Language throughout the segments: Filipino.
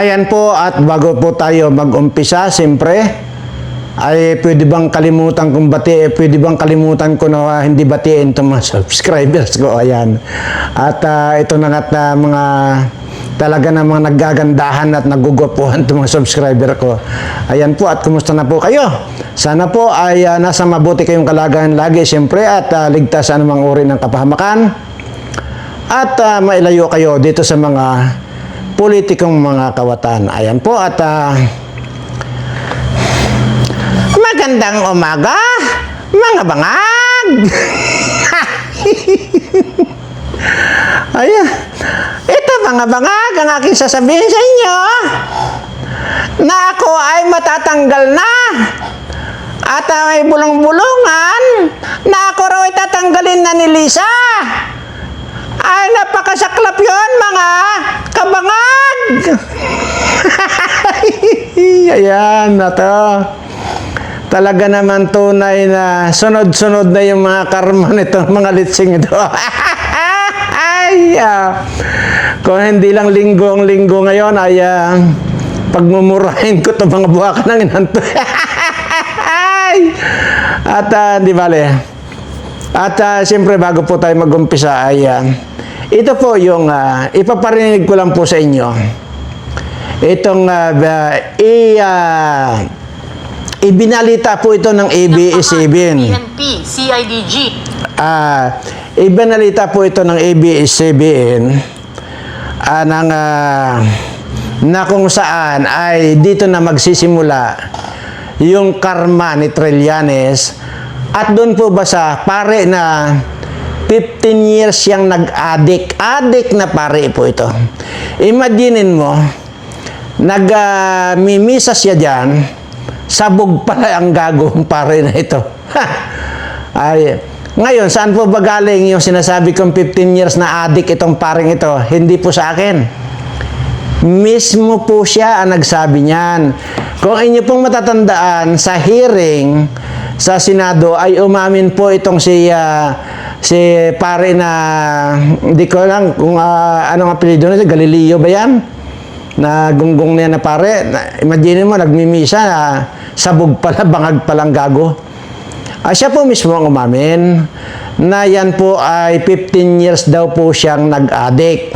Ayan po at bago po tayo mag-umpisa, siyempre, ay pwede bang kalimutan kong bati, eh, pwede bang kalimutan ko na ah, hindi batiin itong mga subscribers ko, ayan. At ah, ito na nga ah, mga talaga na mga naggagandahan at nagugupuhan itong mga subscriber ko. Ayan po at kumusta na po kayo? Sana po ay ah, nasa mabuti kayong kalagayan lagi siyempre at ah, ligtas sa anumang uri ng kapahamakan at ah, mailayo kayo dito sa mga politikong mga kawatan. Ayan po at ah, magandang umaga mga bangag. Ayan. Ito mga bangag ang aking sasabihin sa inyo na ako ay matatanggal na at ah, may bulong-bulungan na ako raw ay tatanggalin na ni Lisa. Napakasaklap yon mga kabangag. Ayan na to. Talaga naman tunay na sunod-sunod na yung mga karma nito, mga litsing ito. ay, ah. Kung hindi lang linggo ang linggo ngayon, ay ah, pagmumurahin ko to mga buwaka ng inanto. At ah, di bale, at uh, siyempre bago po tayo mag-umpisa ay ah, ito po yung uh, ipaparinig ko lang po sa inyo. Itong uh, ba- i, ah, ibinalita po ito ng ABS-CBN. PNP, CIDG, Ah, ibinalita po ito ng ABS-CBN ah, ng, ah, na kung saan ay dito na magsisimula yung karma ni Trillanes at doon po ba sa pare na 15 years siyang nag-addict. Addict na pare po ito. Imaginin mo, nag-mimisa siya dyan, sabog pala ang gagong pare na ito. Ay, ngayon, saan po ba galing yung sinasabi kong 15 years na addict itong paring ito? Hindi po sa akin. Mismo po siya ang nagsabi niyan. Kung inyo pong matatandaan, sa hearing sa Senado ay umamin po itong si ah, si pare na hindi ko lang kung uh, anong apelyido nito, Galileo ba yan? Na gunggong na pare. Na, imagine mo, nagmimisa, na sabog pala, bangag palang gago. Ah, siya po mismo ang umamin na yan po ay 15 years daw po siyang nag-addict.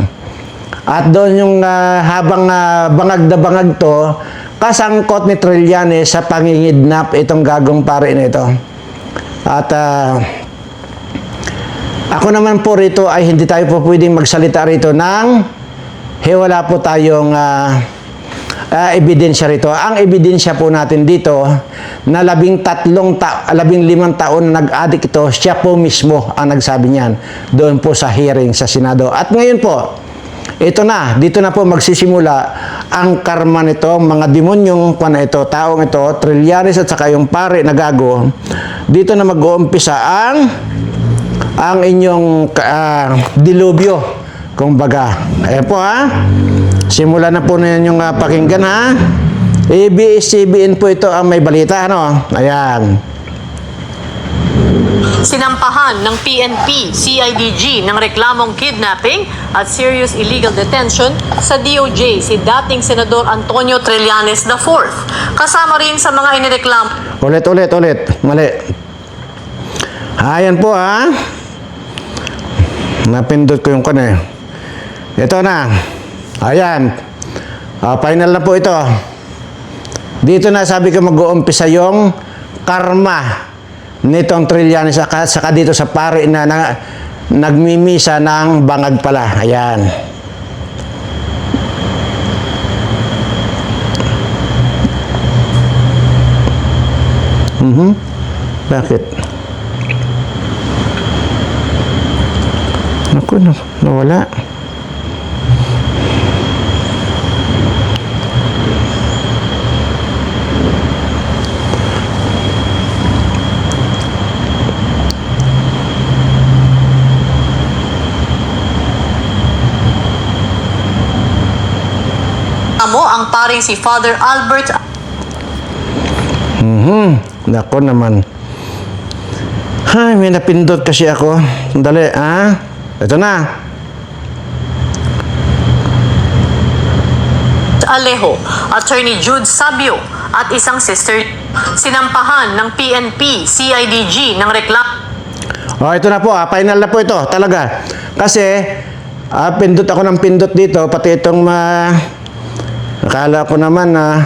At doon yung ah, habang ah, bangag na bangag to, kasangkot ni Trillanes sa pangingidnap itong gagong pare na ito. At ah, ako naman po rito ay hindi tayo po pwedeng magsalita rito ng he wala po tayong ah, ah, ebidensya rito. Ang ebidensya po natin dito na labing tatlong ta labing limang taon na nag-addict ito, siya po mismo ang nagsabi niyan doon po sa hearing sa Senado. At ngayon po, ito na, dito na po magsisimula ang karma nito, mga demonyong kwan na ito, taong ito, Trillanes at saka yung pare na gago. Dito na mag-uumpisa ang ang inyong ah, dilubyo, kung baga. Ayan po ha. Simula na po na yung ah, pakinggan ha. ABS-CBN po ito ang may balita, ano? Ayan. sinampahan ng PNP, CIDG ng reklamong kidnapping at serious illegal detention sa DOJ si dating Senador Antonio Trillanes IV. Kasama rin sa mga inireklam Ulit, ulit, ulit. Mali. Ayan po ha. Napindot ko yung kan eh. Ito na. Ayan. Ah, final na po ito. Dito na sabi ko mag-uumpisa yung karma nitong Trillanes saka, saka dito sa pare na, na nagmimisa ng bangag pala. Ayan. Mhm. Bakit? Na, nawala. mo ang paring si Father Albert Mhm. Nako naman. Ay, may napindot kasi ako. Sandali, ha? Ito na. Alejo, Attorney Jude Sabio, at isang sister. Sinampahan ng PNP, CIDG ng reklamo Oh, ito na po, ah, final na po ito, talaga. Kasi, ah, pindot ako ng pindot dito, pati itong ma... akala ko naman na...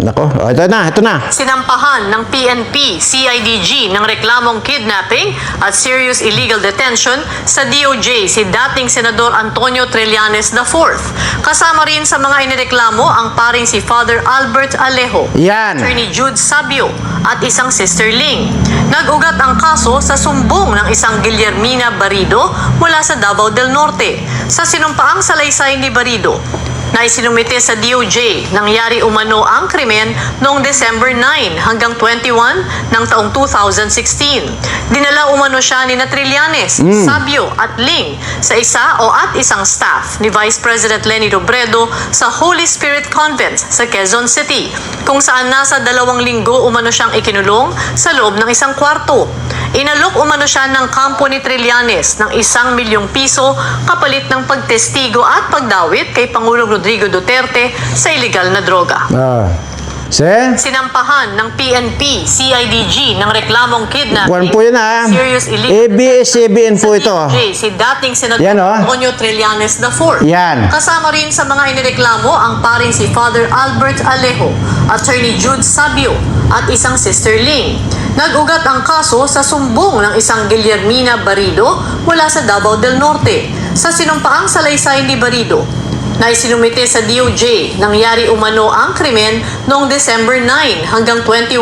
nako, oh, ito na, ito na. Sinampahan ng PNP, CIDG ng reklamong kidnapping at serious illegal detention sa DOJ si dating Senador Antonio Trillanes IV. Kasama rin sa mga inireklamo ang paring si Father Albert Alejo, Yan. Attorney Jude Sabio at isang Sister Ling. Nag-ugat ang kaso sa sumbong ng isang Guillermina Barido mula sa Davao del Norte. Sa sinumpaang salaysay ni Barido, na isinumite sa DOJ. Nangyari umano ang krimen noong December 9 hanggang 21 ng taong 2016. Dinala umano siya ni Trillanes, Sabio at Ling sa isa o at isang staff ni Vice President Lenny Robredo sa Holy Spirit Convent sa Quezon City kung saan nasa dalawang linggo umano siyang ikinulong sa loob ng isang kwarto. Inalok umano siya ng kampo ni Trillanes ng isang milyong piso kapalit ng pagtestigo at pagdawit kay Pangulong Rodrigo Duterte sa illegal na droga. Ah. See? Sinampahan ng PNP, CIDG ng reklamong kidnapping. Kuwan po yun ah. Serious illegal ABS-CBN po ito. DOJ, si dating Senador Yan, oh. Antonio Trillanes IV. Yan. Kasama rin sa mga inireklamo ang paring si Father Albert Alejo, Attorney Jude Sabio at isang Sister Ling. Nag-ugat ang kaso sa sumbong ng isang Guillermina Barido mula sa Davao del Norte. Sa sinumpaang salaysay ni Barido, na isinumite sa DOJ. Nangyari umano ang krimen noong December 9 hanggang 21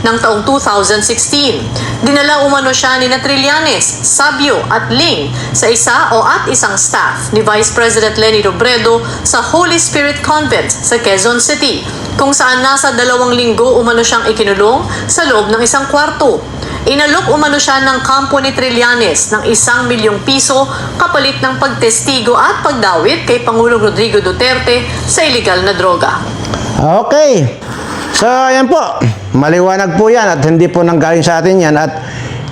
ng taong 2016. Dinala umano siya ni Trillanes, Sabio at Ling sa isa o at isang staff ni Vice President Lenny Robredo sa Holy Spirit Convent sa Quezon City kung saan nasa dalawang linggo umano siyang ikinulong sa loob ng isang kwarto. Inalok umano siya ng kampo ni Trillanes ng isang milyong piso kapalit ng pagtestigo at pagdawit kay Pangulong Rodrigo Duterte sa illegal na droga. Okay. So, ayan po. Maliwanag po yan at hindi po nanggaling sa atin yan at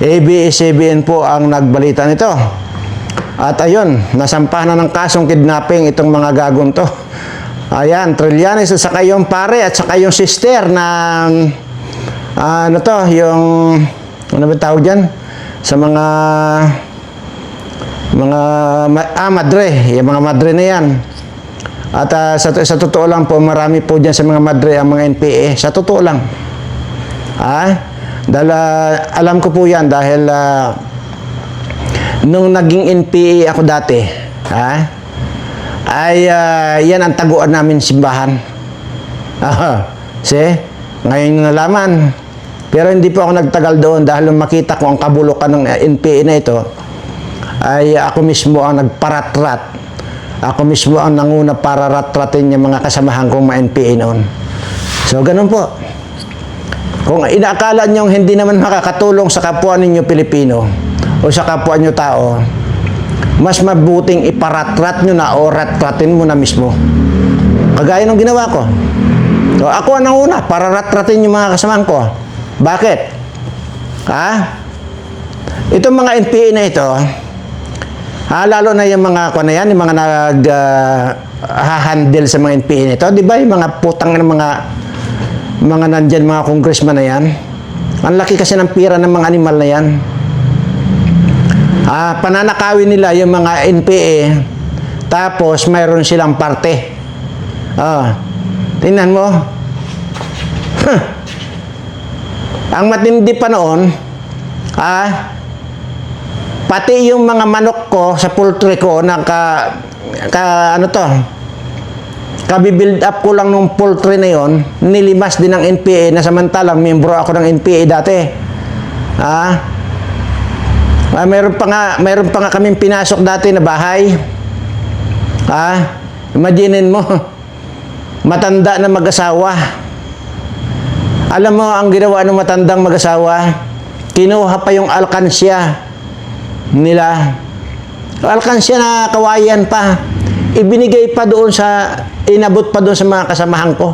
ABS-CBN po ang nagbalita nito. At ayun, nasampahan na ng kasong kidnapping itong mga gagong to. Ayan, Trillanes at saka yung pare at saka yung sister na ah, ano to, yung ano ba tawag dyan? Sa mga mga ah, madre, yung mga madre na yan. At ah, sa, sa totoo lang po, marami po dyan sa mga madre ang mga NPA. Sa totoo lang. Ah, dahil ah, alam ko po yan dahil ah, nung naging NPA ako dati, ah, ay ah, yan ang taguan namin simbahan. Ah, see? Ngayon nalaman. Pero hindi po ako nagtagal doon dahil nung makita ko ang kabulukan ng NPA na ito, ay ako mismo ang nagparatrat. Ako mismo ang nanguna para ratratin yung mga kasamahan kong mga NPA noon. So, ganun po. Kung inaakala nyo hindi naman makakatulong sa kapwa ninyo Pilipino o sa kapwa nyo tao, mas mabuting iparatrat nyo na o ratratin mo na mismo. Kagaya ng ginawa ko. So, ako ang nanguna para ratratin yung mga kasamahan ko. Bakit? Ha? Itong mga NPA na ito, Ah, lalo na yung mga ano yan, yung mga nag ah, hahandle sa mga NPA nito, 'di ba? Yung mga putang ng mga mga nandyan mga congressman na yan. Ang laki kasi ng pira ng mga animal na yan. Ah, pananakawin nila yung mga NPA tapos mayroon silang parte. Ah, tingnan mo. Huh. Ang matindi pa noon, ah, pati yung mga manok ko sa poultry ko na ka, ka ano to kabibuild up ko lang nung poultry na yon nilimas din ng NPA na samantalang membro ako ng NPA dati. Ah ah, mayroon pa nga mayroon pa nga kaming pinasok dati na bahay. Ah imaginin mo matanda na mag-asawa alam mo ang ginawa ng matandang mag-asawa kinuha pa yung alkansya nila. Alkansya na kawayan pa. Ibinigay pa doon sa, inabot pa doon sa mga kasamahan ko.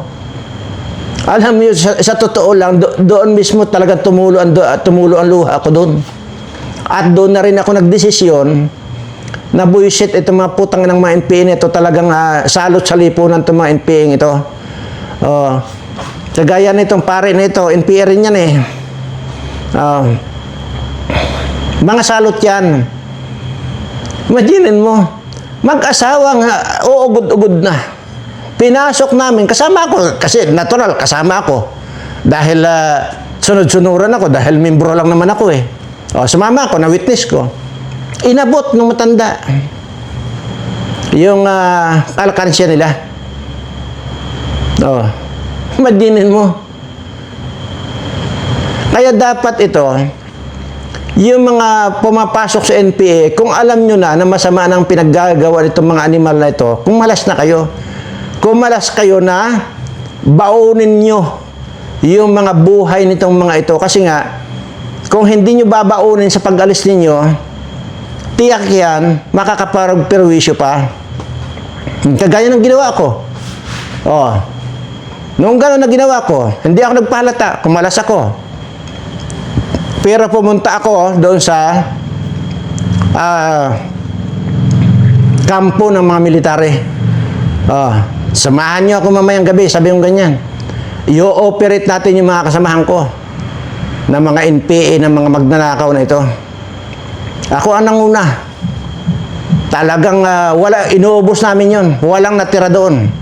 Alam niyo, sa, sa totoo lang, do, doon mismo talaga tumulo ang, do, tumulo ang luha ko doon. At doon na rin ako nagdesisyon nabuisit itong mga putang ng mga NPA nito talagang ah, salot sa lipunan itong mga NPA ito. Oh. Kagaya nitong pare nito, NPA rin yan eh. Oh. Mga salot yan. Imaginin mo, mag-asawang uh, uugod-ugod na. Pinasok namin, kasama ako, kasi natural, kasama ako. Dahil ah, sunod-sunuran ako, dahil membro lang naman ako eh. O, sumama ako, na-witness ko. Inabot ng matanda. Yung uh, alkansya nila. O, imaginin mo. Kaya dapat ito, yung mga pumapasok sa NPA, kung alam nyo na na masama ng pinaggagawa nitong mga animal na ito, kung malas na kayo, kung malas kayo na baunin nyo yung mga buhay nitong mga ito. Kasi nga, kung hindi nyo babaunin sa pag-alis ninyo, tiyak yan, makakaparag-perwisyo pa. Kagaya ng ginawa ko. Oh. Noong gano'n na ginawa ko, hindi ako nagpahalata, kumalas ako. Pero pumunta ako doon sa ah, kampo ng mga military. Oh, samahan niyo ako mamayang gabi, sabi yung ganyan. I-operate natin yung mga kasamahan ko na mga NPA, ng mga magnanakaw na ito. Ako ang nanguna. Talagang ah, wala, inuubos namin yon. Walang natira doon.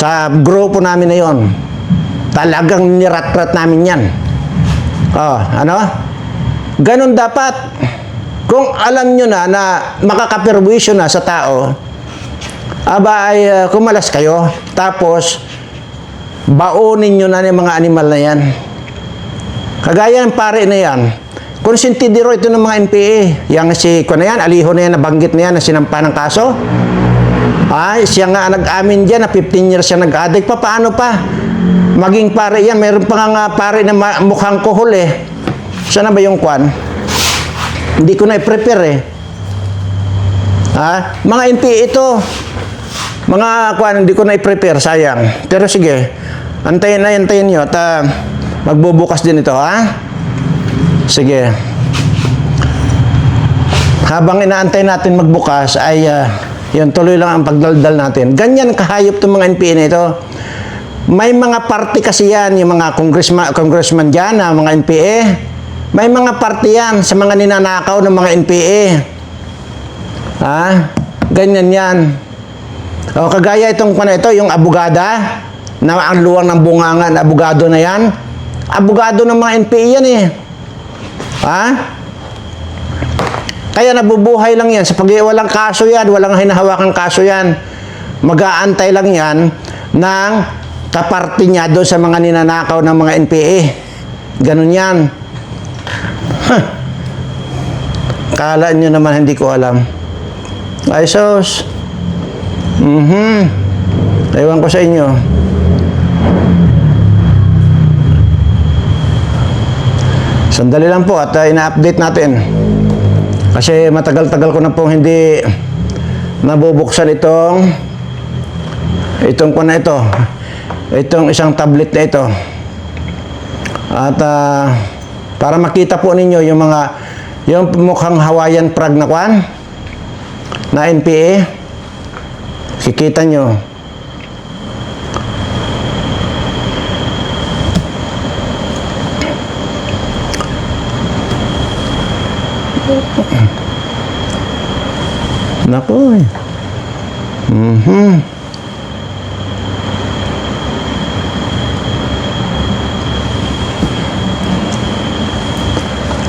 Sa grupo namin na yon. Talagang nirat-rat namin yan. Oh, ano? Ganon dapat. Kung alam nyo na na makakaperwisyo na sa tao, aba ay uh, kumalas kayo. Tapos, baunin nyo na yung mga animal na yan. Kagaya ng pare na yan, konsentidero ito ng mga NPA. Yang si, kung na yan, aliho na yan, nabanggit na yan, na sinampa ng kaso. Ay, siya nga nag-amin dyan na 15 years siya nag-addict pa. Paano pa? Maging pare yan. Meron pa nga pare na mukhang kohol eh. Sana ba yung kwan? Hindi ko na i-prepare eh. Ha? Mga NPA ito. Mga kwan, hindi ko na i-prepare. Sayang. Pero sige. Antayin na, antayin nyo. At ah, magbubukas din ito, ha? Sige. Habang inaantay natin magbukas ay ah, yun tuloy lang ang pagdaldal natin. Ganyan kahayop itong mga NPA na ito. May mga party kasi yan, yung mga congressman, congressman dyan, na mga NPA. May mga party yan sa mga ninanakaw ng mga NPA. Ha? Ganyan yan. O kagaya itong kung ito, yung abogada, na ang luwang ng bunganga na abogado na yan. Abogado ng mga NPA yan eh. Ha? Kaya nabubuhay lang yan. Sa pag walang kaso yan, walang hinahawakang kaso yan. Mag-aantay lang yan ng kaparti niya doon sa mga ninanakaw ng mga NPA. Ganun yan. Huh. Kala nyo naman hindi ko alam. Ay sos. Mhm. Ewan ko sa inyo. Sandali lang po at uh, ina-update natin. Kasi matagal-tagal ko na pong hindi nabubuksan itong itong ko na ito. Itong isang tablet na ito. At ah, para makita po ninyo yung mga yung mukhang Hawaiian Prague na kwan na NPA. Kikita nyo. Nako eh. Mhm.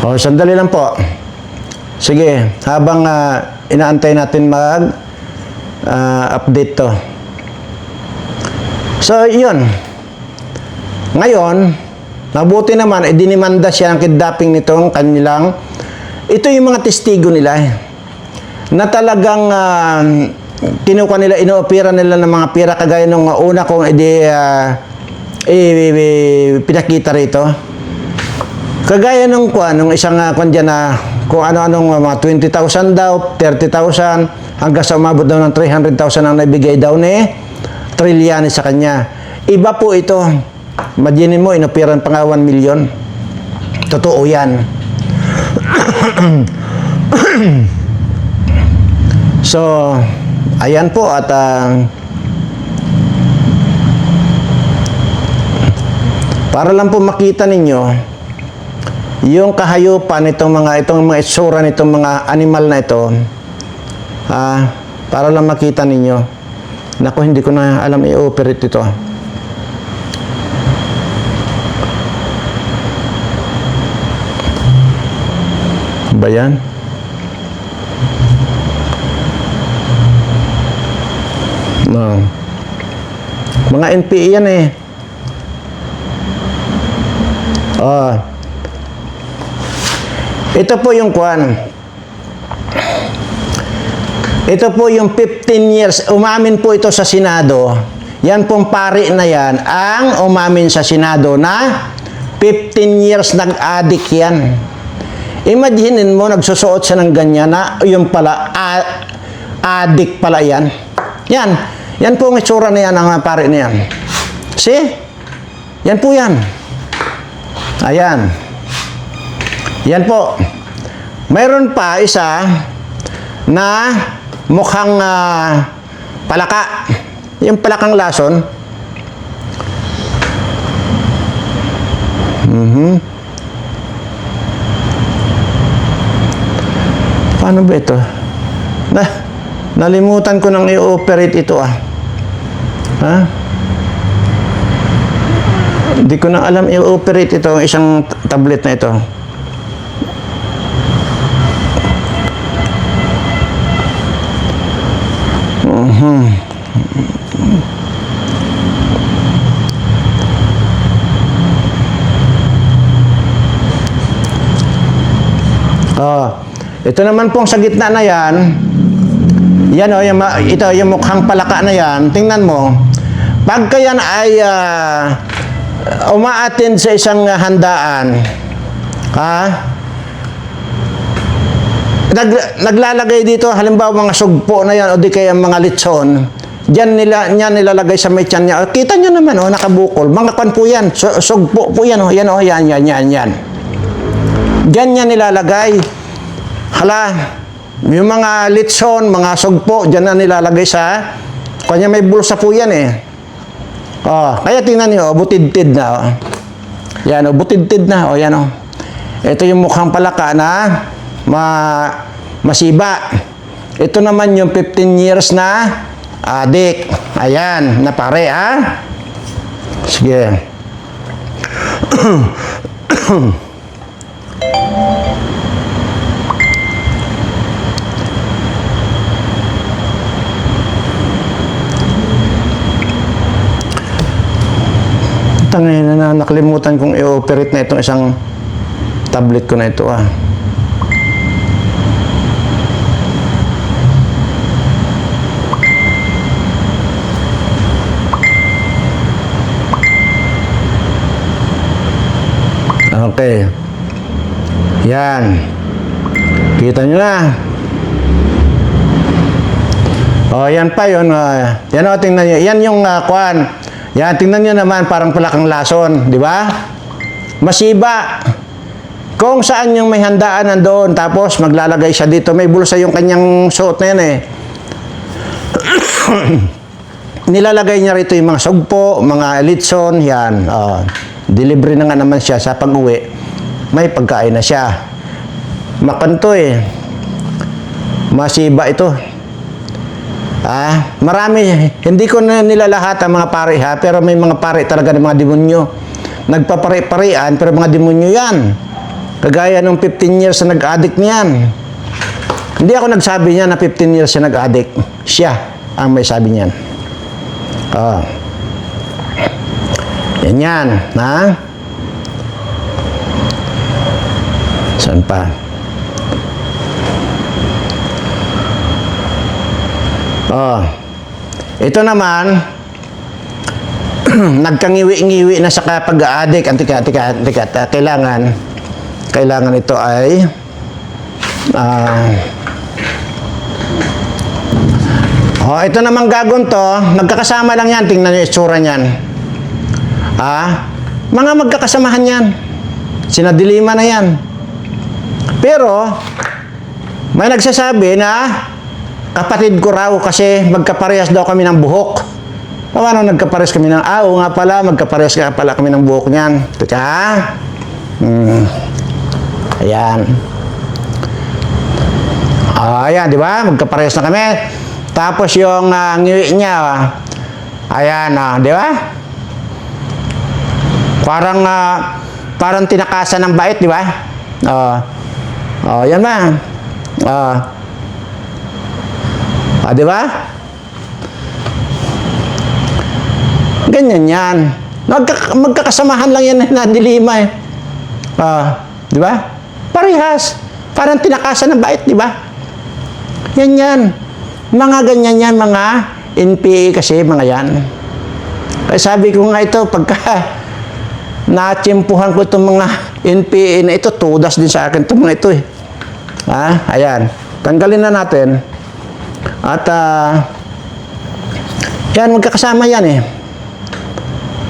O, sandali lang po. Sige, habang ah, inaantay natin mag ah, update to. So, yun. Ngayon, mabuti naman, eh, dinimanda siya ng kidnapping nitong kanilang, ito yung mga testigo nila eh, na talagang uh, kinuha nila, inoopera nila ng mga pira kagaya nung una kong edi, ah, i- i- pinakita rito. Kagaya nung kuan, nung isang uh, kuan dyan na kung ano-anong uh, mga 20,000 daw, 30,000, hanggang sa umabot daw ng 300,000 ang naibigay daw ni Trillanes sa kanya. Iba po ito. Imaginin mo, inoperan pa nga 1 million. Totoo yan. So, ayan po at ah, para lang po makita ninyo yung kahayupan itong mga itong mga itsura nitong mga animal na ito ah, para lang makita ninyo Naku, hindi ko na alam i-operate ito. Ba yan? No. Mga NPE yan eh. Oh. Ito po yung kwan. Ito po yung 15 years, umamin po ito sa Senado. Yan pong pari na yan, ang umamin sa Senado na 15 years nag-addict yan. Imaginin mo, nagsusuot siya ng ganyan na yung pala, a- addict pala yan. Yan. Yan po ang itsura na yan, ang pari na yan. See? Yan po yan. Ayan. Yan po. Mayroon pa isa na mukhang ah, palaka. Yung palakang lason. Mhm. Paano ba ito? Na, nalimutan ko nang i-operate ito ah. Ha? Hindi ko na alam i-operate ito, isang tablet na ito. Oh, ito naman pong sa gitna na yan, yan o, yung, ito, yung mukhang palaka na yan, tingnan mo, pagka yan ay ah, umaattend sa isang handaan, ha? Nag, naglalagay dito, halimbawa mga sugpo na yan o di kaya mga litson, Diyan nila, niya nilalagay sa may tiyan niya. Oh, Kita niyo naman, oh, nakabukol. Mga kwan po yan. Su- Sugpo po yan, oh. Yan, oh, yan, yan, yan, yan. Diyan niya nilalagay. Hala, yung mga litson, mga sugpo, diyan na nilalagay sa, kanya may bulsa po yan eh. Oh, kaya tingnan niyo, oh, butid-tid na. Oh. Yan, oh, butid-tid na. Oh, yan, oh. Ito yung mukhang palaka na ma masiba. Ito naman yung 15 years na adik. Ayan, na pare, ha? Sige. Tangay na na nakalimutan kong i-operate na itong isang tablet ko na ito ah. Okay. Yan. Kita nyo na. Oh, yan pa yun. ah. yan o, tingnan nyo. Yan yung uh, kwan. Yan, tingnan nyo naman, parang palakang lason. Di ba? Masiba. Kung saan yung may handaan nandoon, tapos maglalagay siya dito, may bulsa yung kanyang suot na yan eh. Nilalagay niya rito yung mga sugpo, mga litson, yan. Oh, delivery na nga naman siya sa pag-uwi. May pagkain na siya. Makanto eh. Masiba ito. Ah, marami. Hindi ko na nilalahat ang mga pare ha, pero may mga pare talaga ng mga demonyo. Nagpapare-parean, pero mga demonyo yan. Kagaya nung 15 years na nag-addict niyan. Hindi ako nagsabi niya na 15 years siya nag-addict. Siya ang may sabi niyan. Ah. Yan yan. Ha? Saan pa? Oh. Ito naman, nagkangiwi-ngiwi na sa kapag-addict. Antika, antika, antika. Ta- Kailangan, kailangan ito ay ah Oh, ito namang gagon to, magkakasama lang yan. Tingnan niyo itsura niyan. Ah, mga magkakasamahan yan. Sinadilima na yan. Pero, may nagsasabi na kapatid ko raw kasi magkaparehas daw kami ng buhok. Paano nagkaparehas kami ng, ah, oo nga pala, magkaparehas nga pala kami ng buhok niyan. Teka, hmm. Ayan. Ah, ayan, di ba? Magkaparehas na kami. Tapos yung uh, ngiwi niya, ah, ayan, ah, di ba? Parang, ah, parang tinakasan ng bait, di ba? Ah, oh, yan ba? Ah, ah, di ba? Ganyan yan. Magka, magkakasamahan lang yan na dilima eh. Ah, di ba? Parehas. Parang tinakasan ng bait, di ba? Yan yan. Mga ganyan yan, mga NPA kasi, mga yan. Kaya sabi ko nga ito, pagka natsimpuhan ko itong mga NPA na ito, tudas din sa akin itong mga ito eh. Ha? Ayan. Tanggalin na natin. At, ah, yan, magkakasama yan eh.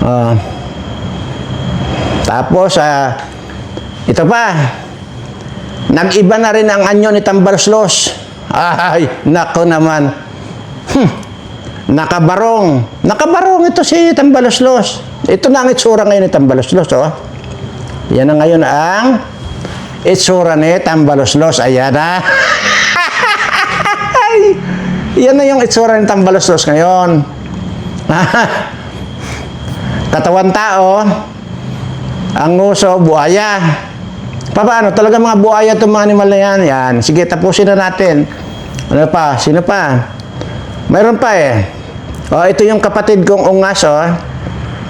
Ah, tapos, ah, ito pa, nag-iba na rin ang anyo ni Tambarslos. Ay, nako naman. Hmm, nakabarong. Nakabarong ito si Tambaluslos. Ito na ang itsura ngayon ni Tambaluslos, oh. Yan na ngayon ang itsura ni Tambaluslos. Ayan na. Ay, Yan na yung itsura ni Tambaluslos ngayon. Katawan tao, ang nguso, buaya. Paano? Talaga mga buaya itong mga animal na yan. Yan. Sige, tapusin na natin. Ano pa? Sino pa? Mayroon pa eh. O, ito yung kapatid kong ungas, oh,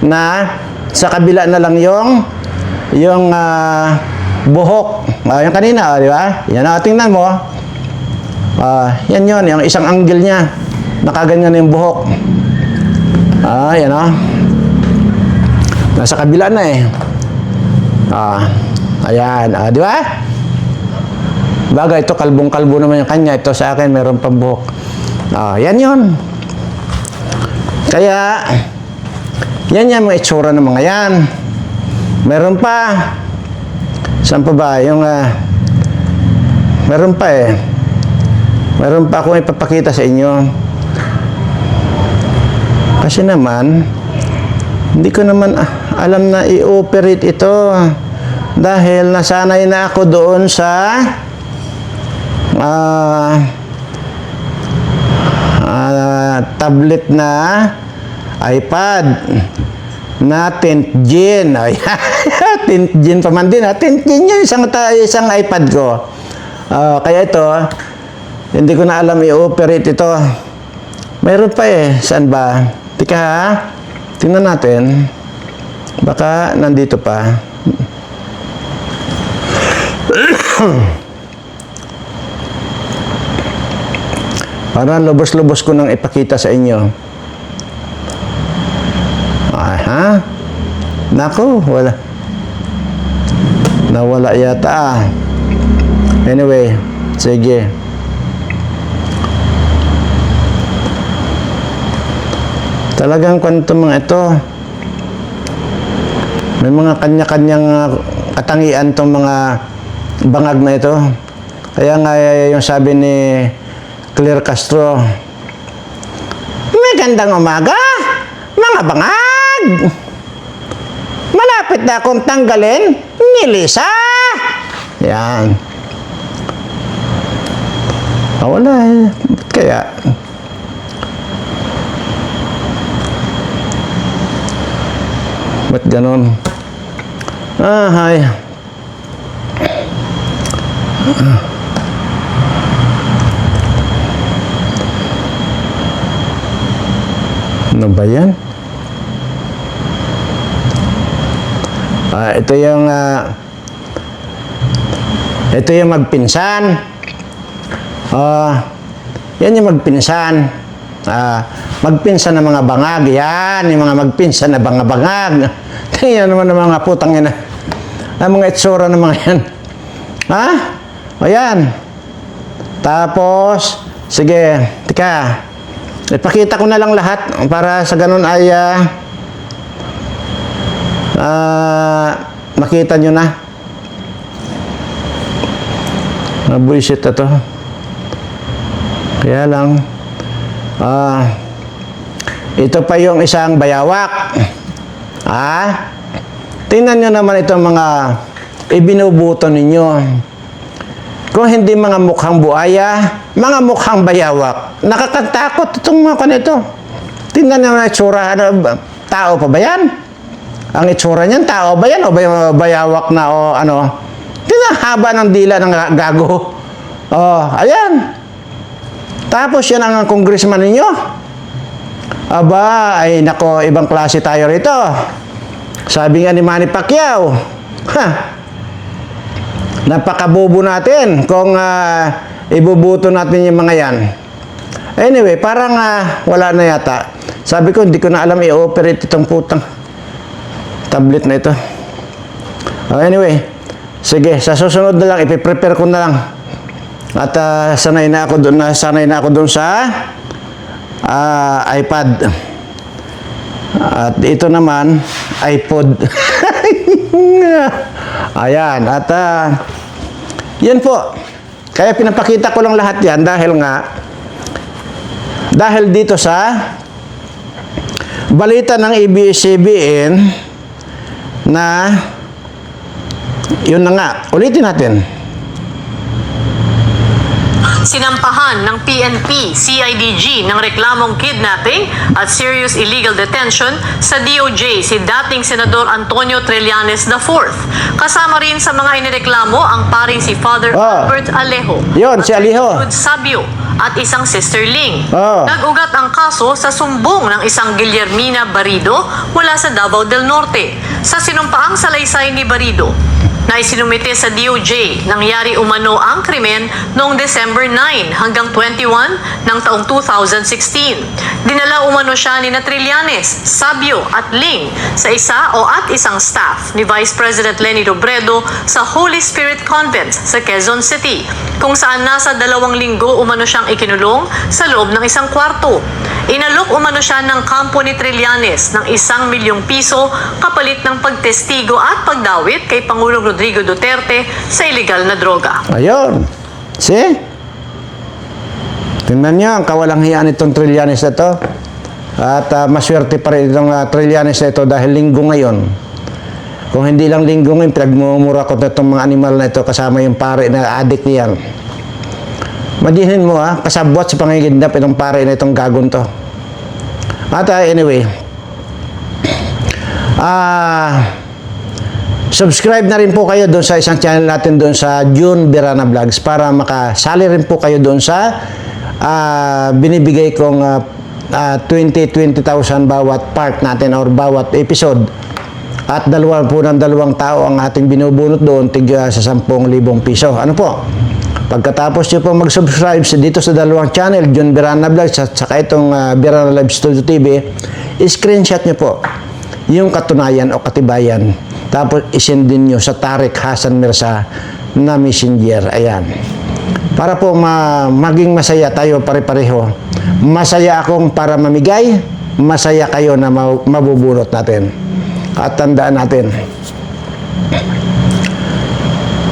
na sa kabila na lang yung yung ah, buhok. Ah, yung kanina, oh, di ba? Yan, oh, tingnan mo. Ah, yan yun, yung isang angle niya. Nakaganyan yung buhok. Ah, yan oh. Nasa kabila na eh. Ah, ayan, ah, di ba? Bagay, ito kalbong-kalbo naman yung kanya. Ito sa akin, meron pang buhok. Ah, yan yun. Kaya, yan yan mga itsura ng mga yan. Meron pa. Saan pa ba? Yung, ah, meron pa eh. Meron pa akong ipapakita sa inyo. Kasi naman, hindi ko naman ah, alam na i-operate ito. Dahil nasanay na ako doon sa ah ah, tablet na iPad na 10th gen. Ay, 10th gen pa man din. Ha? 10th gen yun, isang, isang iPad ko. Ah, kaya ito, hindi ko na alam i-operate ito. Mayroon pa eh. Saan ba? Tika ha. Tingnan natin. Baka nandito pa. Para lubos-lubos ko nang ipakita sa inyo. Aha. Nako, wala. Nawala yata. Anyway, sige. Talagang kwento mga ito. May mga kanya-kanyang ah, katangian tong mga bangag na ito. Kaya nga eh, yung sabi ni Claire Castro, Magandang umaga, mga bangag! Malapit na akong tanggalin ni Lisa! Yan. Ah, wala eh. Ba't kaya? Ba't ganon? Ah, hay. Ano ba yan? Ah, ito yung ah, ito yung magpinsan. Ah, yan yung magpinsan. Ah, magpinsan ng mga bangag. Yan, yung mga magpinsan na mga Tingnan naman ng mga putang ina. Ang mga itsura ng mga yan. Ha? O yan. Tapos, sige, tika. Ipakita ko na lang lahat para sa ganun ay ah, ah, makita nyo na. Nabuisit na to. Kaya lang, ah, ito pa yung isang bayawak. Ah, tingnan nyo naman itong mga ibinubuto ninyo. Kung hindi mga mukhang buaya, mga mukhang bayawak. Nakakatakot itong mga kanito. Tingnan nyo na itsura. Ano, tao pa ba yan? Ang itsura niyan, tao ba yan? O bay- bayawak na o ano? Tingnan, haba ng dila ng ga- gago. Oh, ayan. Tapos yan ang congressman ninyo. Aba, ay nako, ibang klase tayo rito. Sabi nga ni Manny Pacquiao, ha, napakabobo natin kung ah, ibubuto natin yung mga yan. Anyway, parang ah, wala na yata. Sabi ko, hindi ko na alam i-operate itong putang tablet na ito. Oh, anyway, sige, sa susunod na lang, ipiprepare ko na lang. At ah, sanay na ako doon, na sanay na ako doon sa ah, iPad. At ito naman, iPod. Ayan, at ah, yan po. Kaya pinapakita ko lang lahat yan dahil nga, dahil dito sa balita ng ABS-CBN na yun na nga, ulitin natin. Sinampahan ng PNP, CIDG ng reklamong kidnapping at serious illegal detention sa DOJ si dating Senador Antonio Trillanes IV. Kasama rin sa mga inireklamo ang paring si Father Ah. Albert Alejo. Yun, si Alejo. Sabio at isang Sister Ling. Ah. Nag-ugat ang kaso sa sumbong ng isang Guillermina Barido mula sa Davao del Norte. Sa sinumpaang salaysay ni Barido, na isinumite sa DOJ, nangyari umano ang krimen noong December 9 hanggang 21 ng taong 2016. Dinala umano siya ni na Trillanes, Sabio at Ling sa isa o at isang staff ni Vice President Lenny Robredo sa Holy Spirit Convent sa Quezon City, kung saan nasa dalawang linggo umano siyang ikinulong sa loob ng isang kwarto. Inalok umano siya ng kampo ni Trillanes ng isang milyong piso kapalit ng pagtestigo at pagdawit kay Pangulong Rodrigo Duterte sa illegal na droga. Ayun. See? Tingnan nyo, ang kawalang hiyaan itong Trillanes na to. At ah, maswerte pa rin itong ah, Trillanes na ito dahil linggo ngayon. Kung hindi lang linggo ngayon, pinagmumura ko na itong mga animal na ito kasama yung pare na adik niyan. Imaginin mo ha, kasabwat sa pangigindap itong pare na itong gagon to. At ah, anyway, ah, Subscribe na rin po kayo doon sa isang channel natin doon sa June Birana Vlogs para makasali rin po kayo doon sa ah, binibigay kong ah, ah, 20, 20,000 bawat part natin or bawat episode. At dalawa po ng dalawang tao ang ating binubunot doon tigya sa 10,000 piso. Ano po? Pagkatapos nyo po mag-subscribe dito sa dalawang channel, John Birana Vlogs at saka itong ah, Birana Live Studio TV, screenshot nyo po yung katunayan o katibayan. Tapos isend din nyo sa Tarek Hasan Mirza na messenger. Ayan. Para po ma- maging masaya tayo pare-pareho. Masaya akong para mamigay, masaya kayo na ma- mabubulot natin. At tandaan natin.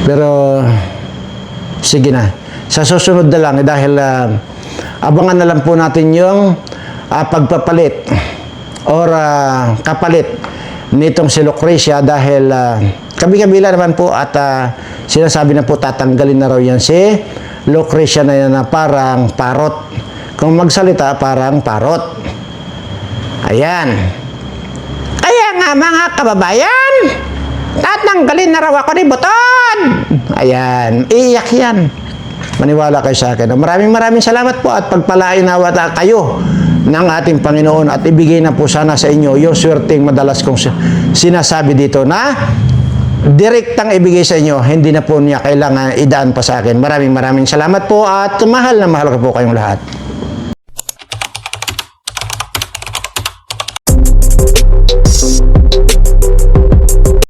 Pero sige na. Sa susunod na lang eh, dahil ah, abangan na lang po natin yung ah, pagpapalit or ah, kapalit nitong si Lucrecia dahil ah, kabi-kabila naman po at ah, sinasabi na po tatanggalin na raw yan si Lucrecia na yan na parang parot. Kung magsalita, parang parot. Ayan. Kaya nga mga kababayan, tatanggalin na raw ako ni Buton. Ayan, iiyak yan. Maniwala kayo sa akin. Maraming maraming salamat po at pagpalain nawa kayo ng ating Panginoon at ibigay na po sana sa inyo yung swerteng madalas kong si- sinasabi dito na direktang ibigay sa inyo, hindi na po niya kailangan idaan pa sa akin. Maraming maraming salamat po at mahal na mahal ko po kayong lahat.